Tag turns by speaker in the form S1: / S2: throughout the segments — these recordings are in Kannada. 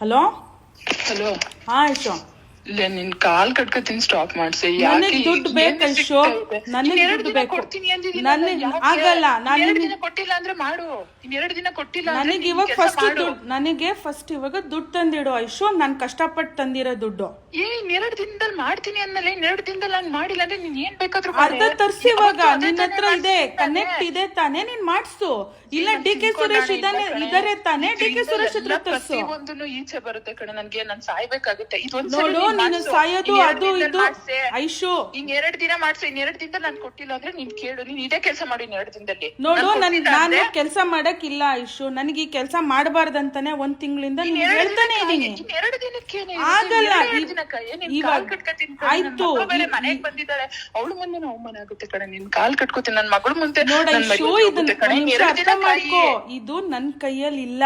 S1: ಹಲೋ
S2: ಹಲೋ
S1: ಹಾ ಐಶೋ
S2: ಇಲ್ಲ ನಿನ್ ಕಾಲ್ ಕಟ್ಕೋತೀನಿ ಸ್ಟಾಪ್ ಮಾಡ್ಸಿ.
S1: ನನಗ್ ದುಡ್ಡು ಬೇಕು ಐಶೋ ನನಗ್ ದುಡ್ಡು ಬೇಕು. ನನಗ್ ಆಗಲ್ಲ ನಾನು
S2: ಎರಡು ದಿನ ಕೊಟ್ಟಿಲ್ಲ ಅಂದ್ರೆ ಮಾಡು. ನೀನ್ ಎರಡು ದಿನ ಕೊಟ್ಟಿಲ್ಲ
S1: ನನಗೆ
S2: ನೀನ್
S1: ಇವಾಗ ಫಸ್ಟ್. ದುಡ್ಡು ನನಗೆ ಫಸ್ಟ್ ಇವಾಗ ದುಡ್ಡು ತಂದಿಡು ಐಶೋ. ನಾನು ಕಷ್ಟಪಟ್ಟು ತಂದಿರೋ ದುಡ್ಡು.
S2: ಏ ಇನ್ ಎರಡು ದಿನದಲ್ಲಿ ಮಾಡ್ತೀನಿ ಅಂದ್ಮೇಲೆ ಎರಡು ದಿನದಲ್ಲಿ ನಾನು ಮಾಡಿಲ್ಲ ಅಂದ್ರೆ ನೀನ್ ಏನ್ ಬೇಕಾದ್ರೂ
S1: ಅರ್ಧ ತರ್ಸಿ ಇವಾಗ ನಿನ್ನ ಹತ್ರ ಇದೆ. ಕನೆಕ್ಟ್ ಇದೆ ತಾನೇ ನೀನ್ ಮಾಡ್ಸು. ಇಲ್ಲ ಡಿ ಕೆ ಸುರೇಶ್ ಇದಾನೆ ಇದಾರೆ ತಾನೇ. ಡಿ ಕೆ ಸುರೇಶ್ ಹತ್ರ ತರ್ಸು.
S2: ಪ್ರತಿಯೊಂದನ್ನು ಈಚೆ ಬರುತ್ತೆ ಕಣ. ನನ್ಗೆ ನಾನ್ ಸಾಯ್ಬೇಕಾಗುತ್ತೆ. ಇದೊಂದ್
S1: ನೋಡು ನೀನು ಸಾಯೋದು ಅದು ಇದು. ಐಶು.
S2: ಇನ್ ಎರಡ್ ದಿನ ಮಾಡ್ಸು ಇನ್ ಎರಡ್ ದಿನದಲ್ಲಿ ನಾನು ಕೊಟ್ಟಿಲ್ಲ ಅಂದ್ರೆ ನೀನ್ ಕೇಳು ನೀನ್ ಇದೇ ಕೆಲಸ ಮಾಡು ಇನ್ ಎರಡ್ ದಿನದಲ್ಲಿ.
S1: ನೋಡು
S2: ನಾನ್
S1: ನನ್ ಕೆಲಸ ಮಾಡಕ್ಕಿಲ್ಲ ಇಲ್ಲ ಐಶು. ನನಗೆ ಈ ಕೆಲಸ ಮಾಡಬಾರ್ದಂತಾನೆ ಒಂದ್ ತಿಂಗಳಿಂದ ನೀನ್ ಹೇಳ್ತಾನೆ ಇದೀನಿ.
S2: ಎರಡ್ ದಿನಕ್ಕೆ ಆಗಲ್ಲ,
S1: ಇವಾಗ- ಆಯ್ತು,
S2: ಮನೆಗ್ ಬಂದಿದ್ದಾಳೆ ಅವಳು ಮುಂದೆ ಅವಮಾನ ಆಗುತ್ತೆ ಕಡೆ ನಿನ್ ಕಾಲ್ ಕಟ್ಕೋತೀನಿ. ನನ್ ಮಗಳ ಮುಂದೆ
S1: ನೋಡ ಐಶು ಇದನ್ನ ಅರ್ಥ
S2: ದಿನ
S1: ಮಾಡ್ಕೋ. ಇದು ನನ್ ಕೈಯಲ್ಲಿ ಇಲ್ಲ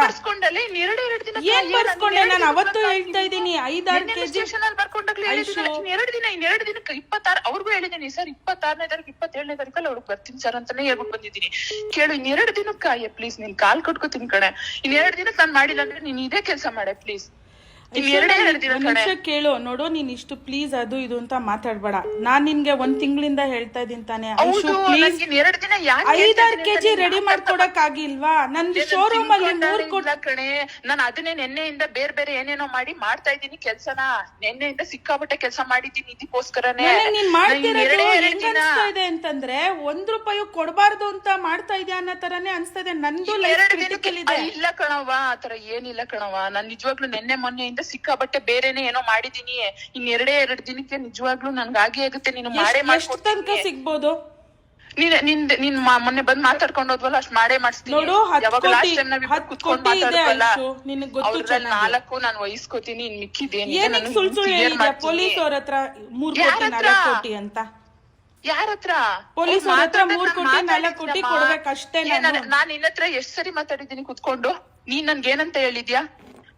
S2: ಬರ್ಸ್ಕೊಂಡಲ್ಲ ಇನ್ ಎರಡು ಎರಡು ದಿನ
S1: ಏನ್ ಬರ್ಸ್ಕೊಂಡೆ? ನಾನು ಅವತ್ತು ಹೇಳ್ತಾ ಇದ್ದೀನಿ. ಐದಾರು ಕೆಜಿ
S2: ಸ್ಟೇಷನ್ ಅಲ್ಲಿ ಬರ್ಕೊಂಡಾಗ್ಲೇ ಹೇಳಿದ್ದೀನಿ ಎರಡು ದಿನ ಇನ್ ಎರಡು ದಿನಕ್ಕೆ ಇಪ್ಪತ್ತಾರು ಅವ್ರಿಗೂ ಹೇಳಿದ್ದೀನಿ ಸರ್ ಇಪ್ಪತ್ತಾರನೇ ತಾರೀಕು ಇಪ್ಪತ್ತೇಳನೇ ತಾರೀಕಲ್ಲಿ ಅವ್ರಿಗೆ ಬರ್ತೀನಿ ಸರ್ ಅಂತಾನೆ ಹೇಳ್ಬಿಟ್ಟು ಬಂದಿದ್ದೀನಿ. ಕೇಳು ಇನ್ ಎರಡು ದಿನಕ್ಕೆ ಪ್ಲೀಸ್ ನೀನ್ ಕಾಲ್ ಕಟ್ಕೋತೀನಿ ಕಣೆ. ಇನ್ ಎರಡು ದಿನಕ್ಕೆ ನಾನ್ ಮಾಡಿಲ್ಲ ಅಂದ್ರೆ ನೀನ್ ಇದೇ ಕೆಲಸ ಮಾಡೆ ಪ್ಲೀಸ್
S1: ನಿಮಿಷ ಕೇಳು. ನೋಡು ನೀನ್ ಇಷ್ಟು ಪ್ಲೀಸ್ ಅದು ಇದು ಅಂತ ಮಾತಾಡ್ಬೇಡ. ನಾನ್ ನಿನ್ಗೆ ಒಂದ್ ತಿಂಗಳಿಂದ ಹೇಳ್ತಾ ಇದೀನಿ ತಾನೆ. ಐಶು ಪ್ಲೀಸ್ ಐದಾರು ಕೆಜಿ ರೆಡಿ ಮಾಡ್ಕೊಡಕ್ ಆಗಿಲ್ವಾ? ನನ್ ಶೋರೂಮ್ ಅಲ್ಲಿ ಮೂರ್ ಕೊಟ್
S2: ಕಣೆ. ನಾನು ಅದನ್ನೇ ನೆನ್ನೆಯಿಂದ ಬೇರೆ ಬೇರೆ ಏನೇನೋ ಮಾಡಿ ಮಾಡ್ತಾ ಇದ್ದೀನಿ ಕೆಲ್ಸನ. ನೆನ್ನೆಯಿಂದ ಸಿಕ್ಕಾಪಟ್ಟೆ ಕೆಲಸ ಮಾಡಿದ್ದೀನಿ ಇದಕ್ಕೋಸ್ಕರನೇ.
S1: ನೀನ್ ಮಾಡ್ತಿರೋದು ಅನ್ಸ್ತಾ ಇದೆ ಅಂತಂದ್ರೆ ಒಂದ್ ರೂಪಾಯಿ ಕೊಡಬಾರ್ದು ಅಂತ ಮಾಡ್ತಾ ಇದೆಯಾ ಅನ್ನೋ ತರಾನೇ ಅನ್ಸ್ತಾ ಇದೆ ನಂದು ಲೈಫ್ ಕ್ರಿಟಿಕಲ್ ಇದೆ.
S2: ಇಲ್ಲ ಕಣವ್ವ ಆತರ ಏನಿಲ್ಲ ಕಣವ್ವ. ನಾನ್ ನಿಜವಾಗ್ಲೂ ನೆನ್ನೆ ಮೊನ್ನೆಯಿಂದ ಸಿಕ್ಕಾಪಟ್ಟೆ ಬೇರೆನೆ ಏನೋ ಮಾಡಿದೀನಿ ಇನ್ ಎರಡೇ ಎರಡ್ ದಿನಕ್ಕೆ ನಿಜವಾಗ್ಲೂ ನನ್ಗೆ ಆಗೇ ಆಗುತ್ತೆ. ನೀನು ಮಾಡೇ
S1: ತನಕ ಸಿಗ್ಬೋದು?
S2: ನೀನ್ ನಿನ್ ನೀನ್ ಮೊನ್ನೆ ಬಂದ್ ಮಾತಾಡ್ಕೊಂಡು ಹೋದ್ವಲ್ಲ ಅಷ್ಟ್ ಮಾಡೇ ಮಾಡಿಸ್ತೀನಿ.
S1: ನೋಡು ಹತ್
S2: ಯಾವಾಗ
S1: ಕೋಟಿ
S2: ಟೈಮ್ ನಾವ್ ಇಬ್ರು
S1: ಹತ್
S2: ಕುತ್ಕೊಂಡ್
S1: ಕೋಟಿ ಇದೆ
S2: ಮಾತಾಡ್ವಲ್ಲ
S1: ಐಶು ನಿನಗ್ ಗೊತ್ತು
S2: ಅವ್ರಲ್ಲಿ
S1: ಚೆನ್ನಾಗಿ.
S2: ನಾಲ್ಕು ನಾನು ವಹಿಸ್ಕೋತೀನಿ ಇನ್ ಮಿಕ್ಕಿದೇನಿದೆ
S1: ಏನಕ್
S2: ನಾನು
S1: ಸುಳ್ ಸುಳ್ಳು
S2: clear
S1: ಹೇಳಿದ್ಯಾ?
S2: ಮಾಡ್ತೀನಿ.
S1: ಪೊಲೀಸ್ ಅವ್ರ ಹತ್ರ ಮೂರ್
S2: ಯಾರ್
S1: ಕೋಟಿ
S2: ಹತ್ರ?
S1: ನಾಲ್ಕು ಕೋಟಿ ಅಂತ.
S2: ಯಾರತ್ರ
S1: ಪೊಲೀಸ್
S2: ಅವ್ರ್
S1: ಅವ್ರ ಹತ್ರ ಮೂರ್
S2: ನಾನ್
S1: ಕೋಟಿ, ನಾಲ್ಕ್ ಕೋಟಿ ಕೊಡ್ಬೇಕಷ್ಟೇ ನಾನು.
S2: ನಾನ್- ನಾನ್ ನಿನ್ನ ಹತ್ರ ಎಷ್ಟ್ ಸರಿ ಮಾತಾಡಿದ್ದೀನಿ ಕುತ್ಕೊಂಡು. ನೀನ್ ನನ್ಗೆ ಏನಂತ ಹೇಳಿದ್ಯಾ?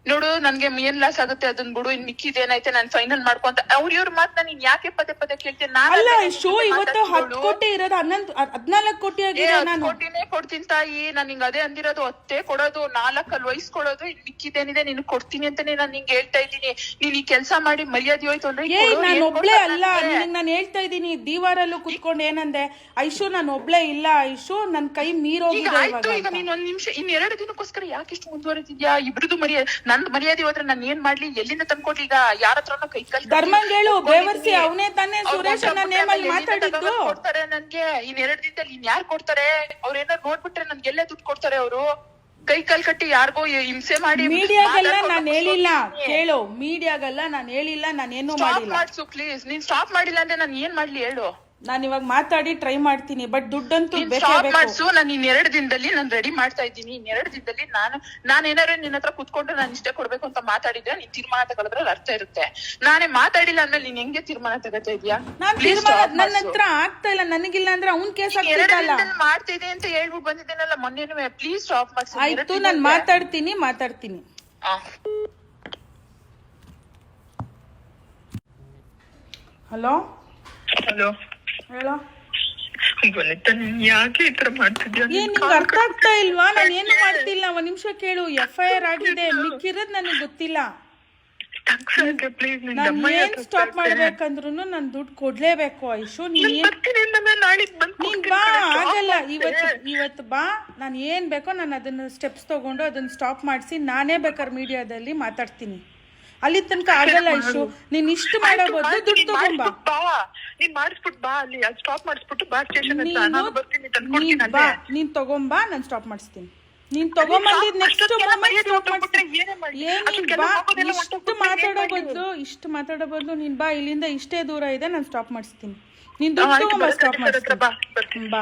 S2: ನೋಡು ನನ್ಗೆ ಏನ್ ಲಾಸ್ ಆಗುತ್ತೆ ಅದನ್ ಬಿಡು ಇನ್ ಮಿಕ್ಕಿದೇನೈತೆ ನಾನ್ ಫೈನಲ್ ಮಾಡ್ಕೊಂತ ಅವ್ರ ಇವ್ರ ಮಾತ್ ನಾನು ಯಾಕೆ ಪದೇ ಪದೇ ಕೇಳ್ತೀನಿ ನಾನು
S1: ಅಲ್ಲ
S2: ನಿನ್ ಜೊತೆ
S1: ಇವತ್ತು ಹತ್ತು. ಕೋಟಿ ಇರೋದು ಹನ್ನೊಂದು ಹದ್ನಾಲ್ಕು ಕೋಟಿ ಆಗಿದೆ ನಾನು.
S2: ಕೋಟಿನೇ ಕೊಡ್ತೀನಿ ತಾಯಿ ನಾನ್ ಹಿಂಗ್ ಅದೇ ಅಂದಿರೋದು ಹತ್ತೇ ಕೊಡೋದು ನಾಲ್ಕಲ್ಲಿ ವಹಿಸ್ಕೊಡೋದು ಇನ್ ಮಿಕ್ಕಿದೇನಿದೆ ನಿನ್ ಕೊಡ್ತೀನಿ ಅಂತಾನೆ ನಾನ್ ನಿಂಗೆ ಹೇಳ್ತಾ ಇದ್ದೀನಿ. ನೀನ್ ಈ ಕೆಲ್ಸ ಮಾಡಿ ಮರ್ಯಾದೆ ಹೋಯ್ತು ಅಂದ್ರೆ
S1: ನಾನು ಒಬ್ಳೆ ಅಲ್ಲ? ನಿನಗ್ ನಾನು ಹೇಳ್ತಾ ಇದ್ದೀನಿ ದೀವಾರಲ್ಲೂ ಕುತ್ಕೊಂಡು ಏನಂದೆ? ಐಶು ನಾನು ಒಬ್ಳೆ ಇಲ್ಲ ಐಶು ನನ್ ಕೈ
S2: ಮೀರೋಗಿ
S1: ಮೀರೋಗಿದೆ
S2: ಈಗ
S1: ನೀನು
S2: ನೀನ್ ಒಂದ್ ನಿಮಿಷ ಇನ್ ಎರಡು ದಿನಕ್ಕೋಸ್ಕರ ಯಾಕೆ ಇಷ್ಟು ಮುಂದುವರೆದಿದ್ಯಾ? ಇಬ್ರದ್ದು ಮರ್ಯಾದೆ ನಂದ್ ಮರ್ಯಾದೆ ಹೋದ್ರೆ ನಾನು ಏನ್ ಮಾಡ್ಲಿ? ಎಲ್ಲಿಂದ ತಂದ್ಕೊಡ್ಲಿ ಈಗ? ಯಾರ ಹತ್ರ ಕೈ ಕಲ್
S1: ಧರ್ಮಂಗ್ ಹೇಳು ಬೇವರ್ಸಿ ಅವನೇ ತಾನೇ ಸುರೇಶ್ ಅನ್ನ ನೇಮಲ್ಲಿ ಮಾತಾಡಿದ್ದು.
S2: ಕೊಡ್ತಾರೆ ನನ್ಗೆ? ಇನ್ ಎರಡ್ ದಿನದಲ್ಲಿ ಇನ್ ಯಾರು ಕೊಡ್ತಾರೆ? ಅವ್ರ ಏನಾರು ನೋಡ್ಬಿಟ್ರೆ ನನ್ಗೆ ಎಲ್ಲೇ ದುಡ್ಡು ಕೊಡ್ತಾರೆ ಅವರು? ಕೈ ಕಾಲ್ ಕಟ್ಟಿ ಯಾರಿಗೋ ಹಿಂಸೆ ಮಾಡಿ
S1: ಮೀಡಿಯಾಗೆಲ್ಲ ನಾನು ಹೇಳಿಲ್ಲ.
S2: ಹೇಳು
S1: ಕೇಳು ಮೀಡಿಯಾಗೆಲ್ಲ ನಾನು ಹೇಳಿಲ್ಲ ನಾನು
S2: ಏನು
S1: ಮಾಡಿಲ್ಲ.
S2: ಮಾಡ್ಸು ಪ್ಲೀಸ್ ನೀನ್ ಸ್ಟಾಪ್ ಮಾಡಿಲ್ಲ ಅಂದ್ರೆ ನಾನು ಏನ್ ಮಾಡ್ಲಿ ಹೇಳು?
S1: ನಾನು ಇವಾಗ ಮಾತಾಡಿ ಟ್ರೈ ಮಾಡ್ತೀನಿ ಬಟ್ ದುಡ್ಡಂತೂ
S2: ನೀನ್
S1: ಬೇಕೇ
S2: ಸ್ಟಾಪ್
S1: ಬೇಕು.
S2: ಮಾಡ್ಸು ನಾನು ಇನ್ ಎರಡು ದಿನದಲ್ಲಿ ನಾನು ರೆಡಿ ಮಾಡ್ತಾ ಇದ್ದೀನಿ ಇನ್ ಎರಡು ದಿನದಲ್ಲಿ ನಾನು ನಾನು ಏನಾರು ನಿನ್ನ ಹತ್ರ ಕುತ್ಕೊಂಡು ನಾನು ಇಷ್ಟೇ ಕೊಡ್ಬೇಕು ಅಂತ ಮಾತಾಡಿದ್ರೆ ನೀನ್ ತೀರ್ಮಾನ ತಗೊಳದ್ರಲ್ಲಿ ಅರ್ಥ ಇರುತ್ತೆ. ನಾನೇ ಮಾತಾಡಿಲ್ಲ ಅಂದ್ರೆ ನೀನ್ ಹೆಂಗೆ ತೀರ್ಮಾನ ತಗೋತಾ ಇದೀಯಾ?
S1: ನಾನ್
S2: Please
S1: ತೀರ್ಮಾನ
S2: stop
S1: ನನ್ನ
S2: ಮಾಡ್ಸು.
S1: ಹತ್ರ ಆಗ್ತಾ ಇಲ್ಲ ನನಗಿಲ್ಲ ಅಂದ್ರೆ ಅವ್ನ್ ಕೇಸ್
S2: ನೀನ್ ಎರಡ್
S1: ಆಗ್ತಿದ್ದಲ್ಲ
S2: ದಿನದಲ್ಲಿ ಮಾಡ್ತಿದೆ ಅಂತ ಹೇಳ್ಬಿಟ್ಟು ಬಂದಿದ್ದೇನಲ್ಲ ಮೊನ್ನೆನೂ ಪ್ಲೀಸ್ ಸ್ಟಾಪ್ ಮಾಡ್ಸಿ ಎರಡ್
S1: ಆಯ್ತು ನಾನು
S2: ದಿನದಲ್ಲಿ.
S1: ಮಾತಾಡ್ತೀನಿ ಮಾತಾಡ್ತೀನಿ.
S2: ಆ.
S1: ಹಲೋ
S2: ಹಲೋ
S1: ಹೇಳೋ.
S2: ವನಿತಾ ನೀನ್ ಯಾಕೆ ಈ ತರ ಮಾಡ್ತಿದ್ಯಾ?
S1: ಏನ್ ನಿಂಗೆ ಅರ್ಥ ಆಗ್ತಾ ಇಲ್ವಾ? ನಾನು ಏನು ಮಾಡ್ತಿಲ್ಲ? ಒಂದ್ ನಿಮಿಷ ಕೇಳು. ಎಫ್ ಐ ಆರ್ ಆಗಿದೆ. ಮಿಕ್ಕಿರೋದ್ ನನಗೆ ಗೊತ್ತಿಲ್ಲ.
S2: ಪ್ಲೀಸ್ ನಿನ್
S1: ನಾನು
S2: ದಮ್ಮ
S1: ಏನ್
S2: ಯಾಕೆ
S1: ಸ್ಟಾಪ್ ಮಾಡ್ಬೇಕಂದ್ರು ನಾನು ದುಡ್ಡು ಕೊಡ್ಲೇಬೇಕು ಐಶು. ನೀನ್ ಏನ್
S2: ಬರ್ತೀನಿ ಅಂದ್ರೆ ನಾಳಿದ್ ಬಂದ್
S1: ನೀನ್ ಬಾ ಆಗಲ್ಲ. ಇವತ್ತು ಇವತ್ತು ಬಾ. ನಾನು ಏನ್ ಬೇಕೋ ನಾನು ಅದನ್ನ ಸ್ಟೆಪ್ಸ್ ತಗೊಂಡು ಅದನ್ನ ಸ್ಟಾಪ್ ಮಾಡಿಸಿ ನಾನೇ ಬೇಕಾದ್ರೆ ಮೀಡಿಯಾದಲ್ಲಿ ಮಾತಾಡ್ತೀನಿ. ಅಲ್ಲಿ ತನಕ ಆಗಲ್ಲ ಇಶು ನೀನ್ ಇಷ್ಟು ಮಾಡೋ ಬದಲು ದುಡ್ಡು ತಗೊಂಬಾ.
S2: ನೀನ್ ಮಾಡಿಸ್ಬಿಟ್ ಬಾ ಅಲ್ಲಿ. ಸ್ಟಾಪ್ ಮಾಡಿಸ್ಬಿಟ್ಟು ಬಾ ಸ್ಟೇಷನ್ ಹತ್ರ.
S1: ನೀನು
S2: ನಾನು ಬರ್ತೀನಿ
S1: ನೀನ್
S2: ತಂದ್ಕೊಡ್ತೀನಿ
S1: ಬಾ. ನೀನ್ ತಗೊಂಬಾ ನಾನು ಸ್ಟಾಪ್ ಮಾಡಿಸ್ತೀನಿ. ನೀನ್ ತಗೊಂಬಂದಿದ್ ನೆಕ್ಸ್ಟ್ ಇಷ್ಟು
S2: ಮಾತಾಡಬಹುದು
S1: ಮಾತಾಡೋ ಬದಲು ಇಷ್ಟು ಮಾತಾಡೋ ಬದಲು ನೀನ್ ಬಾ. ಇಲ್ಲಿಂದ ಇಷ್ಟೇ ದೂರ ಇದೆ ನಾನು ಸ್ಟಾಪ್ ಮಾಡಿಸ್ತೀನಿ. ನೀನ್ ದುಡ್ಡು ತಗೊಂಬಾ ಸ್ಟಾಪ್ ಮಾಡಿಸ್ತೀನಿ. ಬಾ.